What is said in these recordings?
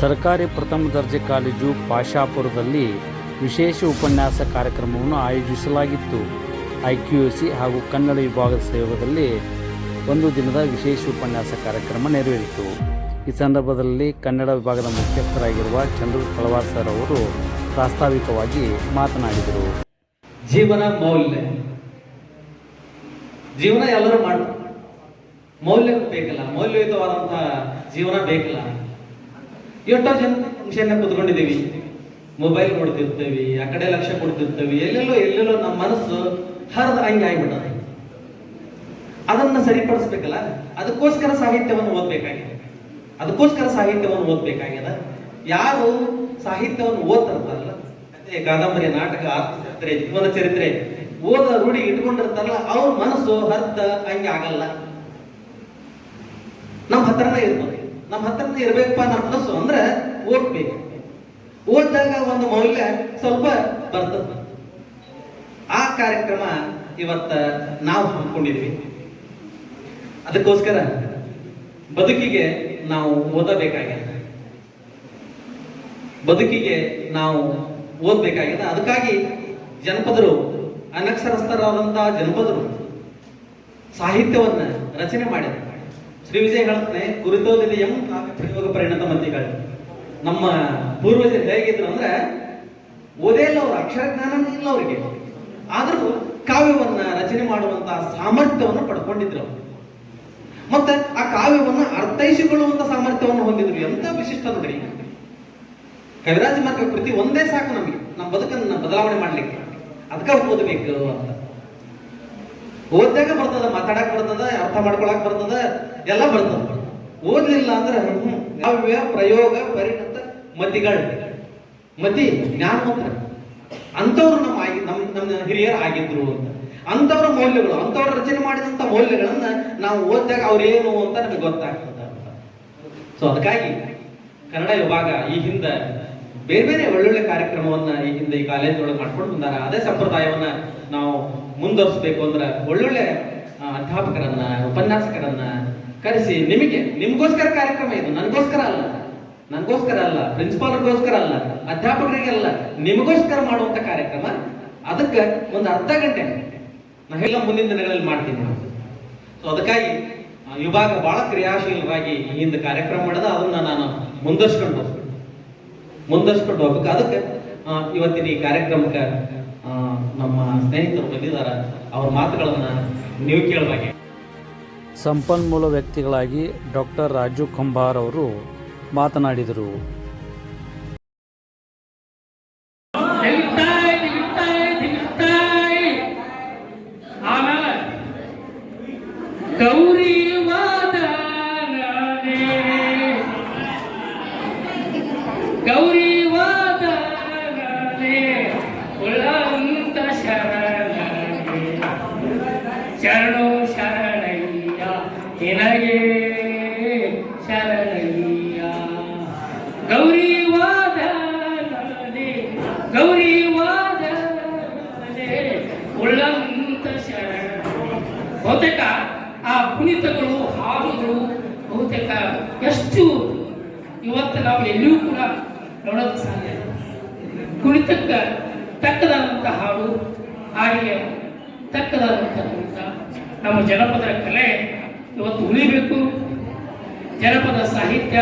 ಸರ್ಕಾರಿ ಪ್ರಥಮ ದರ್ಜೆ ಕಾಲೇಜು ಪಾಶಾಪುರದಲ್ಲಿ ವಿಶೇಷ ಉಪನ್ಯಾಸ ಕಾರ್ಯಕ್ರಮವನ್ನು ಆಯೋಜಿಸಲಾಗಿತ್ತು. ಐ ಕ್ಯೂ ಸಿ ಹಾಗೂ ಕನ್ನಡ ವಿಭಾಗದ ಸಹಯೋಗದಲ್ಲಿ ಒಂದು ದಿನದ ವಿಶೇಷ ಉಪನ್ಯಾಸ ಕಾರ್ಯಕ್ರಮ ನೆರವೇರಿತು. ಈ ಸಂದರ್ಭದಲ್ಲಿ ಕನ್ನಡ ವಿಭಾಗದ ಮುಖ್ಯಸ್ಥರಾಗಿರುವ ಚಂದ್ರು ತಳವಾರ್ ಸರ್ ಅವರು ಪ್ರಾಸ್ತಾವಿಕವಾಗಿ ಮಾತನಾಡಿದರು. ಜೀವನ ಮೌಲ್ಯ. ಜೀವನ ಎಲ್ಲರೂ ಮಾಡ್ತಾರೆ ಮೌಲ್ಯ ಬೇಕಲ್ಲ. ಮೌಲ್ಯಯುತವಾದಂತಹ ಜೀವನ ಬೇಕಲ್ಲ. ಎಷ್ಟೋ ಜನ ಫಂಕ್ಷನ್ ಕುತ್ಕೊಂಡಿದ್ದೀವಿ. ಮೊಬೈಲ್ ನೋಡ್ತಿರ್ತೀವಿ ಆ ಕಡೆ ಲಕ್ಷ್ಯ ಕೊಡ್ತಿರ್ತೀವಿ, ಎಲ್ಲೆಲ್ಲೋ ಎಲ್ಲೆಲ್ಲೋ ನಮ್ಮ ಮನಸ್ಸು ಹರಿದ ಹಂಗೆ ಆಗ್ಬಿಟ್ಟದೆ. ಅದನ್ನ ಸರಿಪಡಿಸ್ಬೇಕಲ್ಲ? ಅದಕ್ಕೋಸ್ಕರ ಸಾಹಿತ್ಯವನ್ನು ಓದ್ಬೇಕಾಗಿದೆ. ಅದಕ್ಕೋಸ್ಕರ ಸಾಹಿತ್ಯವನ್ನು ಓದ್ಬೇಕಾಗ್ಯದ ಯಾರು ಸಾಹಿತ್ಯವನ್ನು ಓದ್ತಿರ್ತಾರಲ್ಲ? ಕಥೆ ಕಾದಂಬರಿ, ನಾಟಕ ಆತ್ಮಚರಿತ್ರೆ ಜೀವನ ಚರಿತ್ರೆ ಓದ ರೂಢಿ ಇಟ್ಕೊಂಡಿರ್ತಾರಲ್ಲ, ಅವ್ರ ಮನಸ್ಸು ಹರ್ತ ಹಂಗೆ ಆಗಲ್ಲ. ನಮ್ಮ ಹತ್ರನೇ ಇರ್ಬೋದು. ನಮ್ಮ ಹತ್ರನೇ ಇರಬೇಕಪ್ಪ ನಮ್ಮ ಮನಸ್ಸು ಅಂದ್ರೆ ಓದ್ಬೇಕು ಓದಿದಾಗ ಒಂದು ಮೌಲ್ಯ ಸ್ವಲ್ಪ ಬರ್ತದ. ಆ ಕಾರ್ಯಕ್ರಮ ಇವತ್ತ ನಾವು ಹಮ್ಮಿಕೊಂಡಿದ್ವಿ. ಅದಕ್ಕೋಸ್ಕರ ಬದುಕಿಗೆ ನಾವು ಓದಬೇಕಾಗಿದೆ. ಬದುಕಿಗೆ ನಾವು ಓದಬೇಕಾಗಿದೆ. ಅದಕ್ಕಾಗಿ ಜನಪದರು, ಅನಕ್ಷರಸ್ಥರಾದಂತಹ ಜನಪದರು ಸಾಹಿತ್ಯವನ್ನ ರಚನೆ ಮಾಡಿದ್ದಾರೆ ಶ್ರೀ ವಿಜಯ ಹೇಳ್ತಾನೆ ಕುರಿತೋದಲ್ಲಿ ಎಂ ಕಾವ್ಯ ಪ್ರಯೋಗ ಪರಿಣತ ಮಂತ್ರಿಗಳು. ನಮ್ಮ ಪೂರ್ವಜರು ಹೇಗಿದ್ರು ಅಂದ್ರೆ ಓದೇ ಇಲ್ಲ ಅವ್ರ ಅಕ್ಷರ ಜ್ಞಾನನೇ ಇಲ್ಲ ಅವರಿಗೆ. ಆದರೂ ಕಾವ್ಯವನ್ನ ರಚನೆ ಮಾಡುವಂತಹ ಸಾಮರ್ಥ್ಯವನ್ನು ಪಡ್ಕೊಂಡಿದ್ರು. ಮತ್ತೆ ಆ ಕಾವ್ಯವನ್ನು ಅರ್ಥೈಸಿಕೊಳ್ಳುವಂತ ಸಾಮರ್ಥ್ಯವನ್ನು ಹೊಂದಿದ್ರು. ಎಂತ ವಿಶಿಷ್ಟ ನೋಡಿ. ಕವಿರಾಜ ಮಾರ್ಗ ಕೃತಿ ಒಂದೇ ಸಾಕು ನಮಗೆ. ನಮ್ಮ ಬದುಕನ್ನು ಬದಲಾವಣೆ ಮಾಡ್ಲಿಕ್ಕೆ. ಅದಕ್ಕೆ ಓದಬೇಕು ಅಂತ. ಓದ್ದಾಗ ಬರ್ತದ, ಮಾತಾಡಕ್ ಬರ್ತದ, ಅರ್ಥ ಮಾಡ್ಕೊಳಕ್ ಬರ್ತದ, ಎಲ್ಲ ಬರ್ತದ. ಓದ್ಲಿಲ್ಲ ಅಂದ್ರೆ ಕಾವ್ಯ, ಪ್ರಯೋಗ, ಪರಿಣತ, ಮತಿಗಳು. ಮತಿ ಜ್ಞಾನವಂತ ಅಂಥವ್ರು ನಮ್ಮ ಆಗಿ ನಮ್ಮ ನಮ್ಮ ಹಿರಿಯರು ಆಗಿದ್ರು ಅಂತ. ಅಂಥವ್ರ ಮೌಲ್ಯಗಳು, ಅಂಥವ್ರ ರಚನೆ ಮಾಡಿದಂಥ ಮೌಲ್ಯಗಳನ್ನ ನಾವು ಓದಿದಾಗ ಅವ್ರೇನು ಅಂತ ನಮಗೆ ಗೊತ್ತಾಗ್ತದೆ ಸೊ ಅದಕ್ಕಾಗಿ ಕನ್ನಡ ವಿಭಾಗ ಈ ಹಿಂದೆ ಬೇರೆ ಬೇರೆ ಒಳ್ಳೊಳ್ಳೆ ಕಾರ್ಯಕ್ರಮವನ್ನ ಈ ಈ ಕಾಲೇಜ್ ಒಳಗೆ ಮಾಡ್ಕೊಂಡು ಬಂದಾರ. ಅದೇ ಸಂಪ್ರದಾಯವನ್ನ ನಾವು ಮುಂದುವರಿಸಬೇಕು ಅಂದ್ರೆ ಒಳ್ಳೊಳ್ಳೆ ಅಧ್ಯಾಪಕರನ್ನ, ಉಪನ್ಯಾಸಕರನ್ನ ಕರೆಸಿ ನಿಮಗೆ, ನಿಮ್ಗೋಸ್ಕರ ಕಾರ್ಯಕ್ರಮ ಇದು. ನನಗೋಸ್ಕರ ಅಲ್ಲ. ನನಗೋಸ್ಕರ ಅಲ್ಲ. ಪ್ರಿನ್ಸಿಪಾಲ್ಗೋಸ್ಕರ ಅಲ್ಲ. ಅಧ್ಯಾಪಕರಿಗೆ ಅಲ್ಲ ನಿಮಗೋಸ್ಕರ ಮಾಡುವಂತ ಕಾರ್ಯಕ್ರಮ. ಅದಕ್ಕೆ ಒಂದು ಅರ್ಧ ಗಂಟೆ. ನಾವೆಲ್ಲ ಮುಂದಿನ ದಿನಗಳಲ್ಲಿ ಮಾಡ್ತೀನಿ ಸೊ ಅದಕ್ಕಾಗಿ ವಿಭಾಗ ಬಹಳ ಕ್ರಿಯಾಶೀಲವಾಗಿ ಈ ಹಿಂದೆ ಕಾರ್ಯಕ್ರಮ ಮಾಡಿದ. ಅದನ್ನ ನಾನು ಮುಂದರ್ಸ್ಕೊಂಡು ಮುಂದರ್ಸ್ಕೊಂಡು ಹೋಗ್ಬೇಕು ಅದಕ್ಕೆ ಇವತ್ತಿನ ಈ ಕಾರ್ಯಕ್ರಮಕ್ಕೆ ನಮ್ಮ ಸ್ನೇಹಿತರು ಬಂದಿದ್ದಾರೆ. ಅವ್ರ ಮಾತುಗಳನ್ನು ನೀವು ಕೇಳಬೇಕು ಸಂಪನ್ಮೂಲ ವ್ಯಕ್ತಿಗಳಾಗಿ ಡಾಕ್ಟರ್ ರಾಜು ಕಂಬಾರ್ ಅವರು ಮಾತನಾಡಿದರು. ಶರಣಯ್ಯ, ನಿನಗೆ ಶರಣಯ್ಯ. ಗೌರಿ ವಾದ ಗೌರಿ ವಾದ ಉಳ್ಳಂತ ಶರಣ. ಬಹುತೇಕ ಆ ಕುಣಿತಗಳು ಹಾಡುಗಳು, ಬಹುತೇಕ ಎಷ್ಟು ಇವತ್ತು ನಾವು ಎಲ್ಲಿಯೂ ಕೂಡ ನೋಡೋದಕ್ಕೆ ಸಾಧ್ಯ. ಕುಣಿತಕ್ಕೆ ತಕ್ಕದಾದಂಥ ಹಾಡು, ಹಾಡಿಗೆ ತಕ್ಕದಾದಂಥ ಕುಣಿತ ನಮ್ಮ ಜನಪದ ಕಲೆ ಇವತ್ತು ಉಳಿಬೇಕು. ಜನಪದ ಸಾಹಿತ್ಯ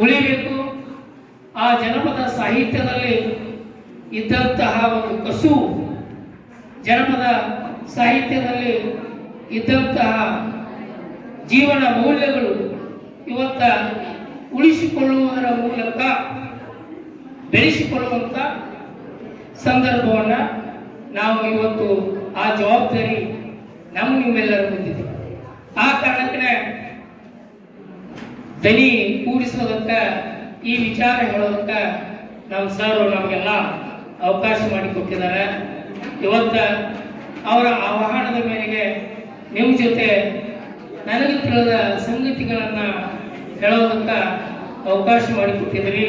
ಉಳಿಬೇಕು. ಆ ಜನಪದ ಸಾಹಿತ್ಯದಲ್ಲಿ ಇದ್ದಂತಹ ಒಂದು ಕಸು, ಜನಪದ ಸಾಹಿತ್ಯದಲ್ಲಿ ಇದ್ದಂತಹ ಜೀವನ ಮೌಲ್ಯಗಳು ಇವತ್ತ ಉಳಿಸಿಕೊಳ್ಳುವುದರ ಮೂಲಕ ಬೆಳೆಸಿಕೊಳ್ಳುವಂಥ ಸಂದರ್ಭವನ್ನು ನಾವು ಇವತ್ತು ಆ ಜವಾಬ್ದಾರಿ ನಮ್ಮ ನಿಮ್ಮೆಲ್ಲರ ಬಂದಿದೆ. ಆ ಕಾರಣಕ್ಕೆ ದನಿ ಕೂಡಿಸೋದಕ್ಕೆ ಈ ವಿಚಾರ ಹೇಳೋದಕ್ಕೆ ನಮ್ಮ ಸರ್ ನಮಗೆಲ್ಲ ಅವಕಾಶ ಮಾಡಿಕೊಟ್ಟಿದ್ದಾರೆ ಇವತ್ತ ಅವರ ಆಹ್ವಾನದ ಮೇರೆಗೆ ನಿಮ್ಮ ಜೊತೆ ನನಗೆ ತಿಳಿದ ಸಂಗತಿಗಳನ್ನು ಹೇಳೋದಕ್ಕೆ ಅವಕಾಶ ಮಾಡಿಕೊಟ್ಟಿದ್ರಿ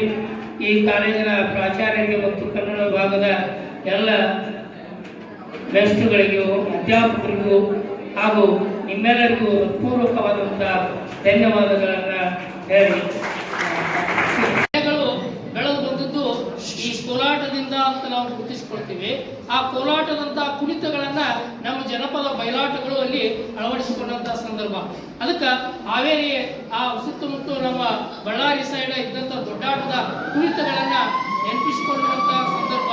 ಈ ಕಾಲೇಜಿನ ಪ್ರಾಚಾರ್ಯರಿಗೆ ಮತ್ತು ಕನ್ನಡ ವಿಭಾಗದ ಎಲ್ಲ ಟ್ರಸ್ಟ್ಗಳಿಗೂ ಅಧ್ಯಾಪಕರಿಗೂ ಹಾಗೂ ನಿಮ್ಮೆಲ್ಲರಿಗೂ ಪೂರ್ವಕವಾದಂಥ ಧನ್ಯವಾದಗಳನ್ನು ಹೇಳಿ. ಬಂದದ್ದು ಈ ಕೋಲಾಟದಿಂದ ಅಂತ ನಾವು ಗುರುತಿಸಿಕೊಳ್ತೀವಿ. ಆ ಕೋಲಾಟದಂತಹ ಕುಣಿತಗಳನ್ನು ನಮ್ಮ ಜನಪದ ಬಯಲಾಟಗಳು ಅಲ್ಲಿ ಅಳವಡಿಸಿಕೊಂಡಂತಹ ಸಂದರ್ಭ. ಅದಕ್ಕೆ ಹಾವೇರಿ, ಆ ಸುತ್ತಮುತ್ತ ನಮ್ಮ ಬಳ್ಳಾರಿ ಸೈಡ್ ಇದ್ದಂಥ ದೊಡ್ಡಾಟದ ಕುಣಿತಗಳನ್ನು ನೆನಪಿಸಿಕೊಂಡಂತಹ ಸಂದರ್ಭ.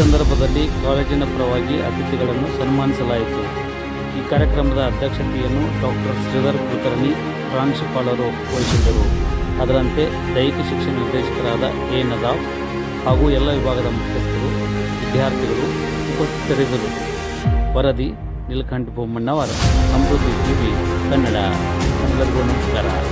ಸಂದರ್ಭದಲ್ಲಿ ಕಾಲೇಜಿನ ಪರವಾಗಿ ಅತಿಥಿಗಳನ್ನು ಸನ್ಮಾನಿಸಲಾಯಿತು. ಈ ಕಾರ್ಯಕ್ರಮದ ಅಧ್ಯಕ್ಷತೆಯನ್ನು ಡಾಕ್ಟರ್ ಶ್ರೀಧರ್ ಕುಲಕರ್ಣಿ, ಪ್ರಾಂಶುಪಾಲರು ವಹಿಸಿದ್ದರು. ಅದರಂತೆ ದೈಹಿಕ ಶಿಕ್ಷಣ ನಿರ್ದೇಶಕರಾದ ಎ. ನದಾವ್ ಹಾಗೂ ಎಲ್ಲ ವಿಭಾಗದ ಮುಖ್ಯಸ್ಥರು, ವಿದ್ಯಾರ್ಥಿಗಳು ಉಪಸ್ಥಿತರಿದ್ದರು. ವರದಿ, ನೀಲಕಂಠ ಬೊಮ್ಮಣ್ಣವರ, ಸಮೃದ್ಧಿ ಟಿವಿ, ಕನ್ನಡ. ಎಲ್ಲರಿಗೂ ನಮಸ್ಕಾರ.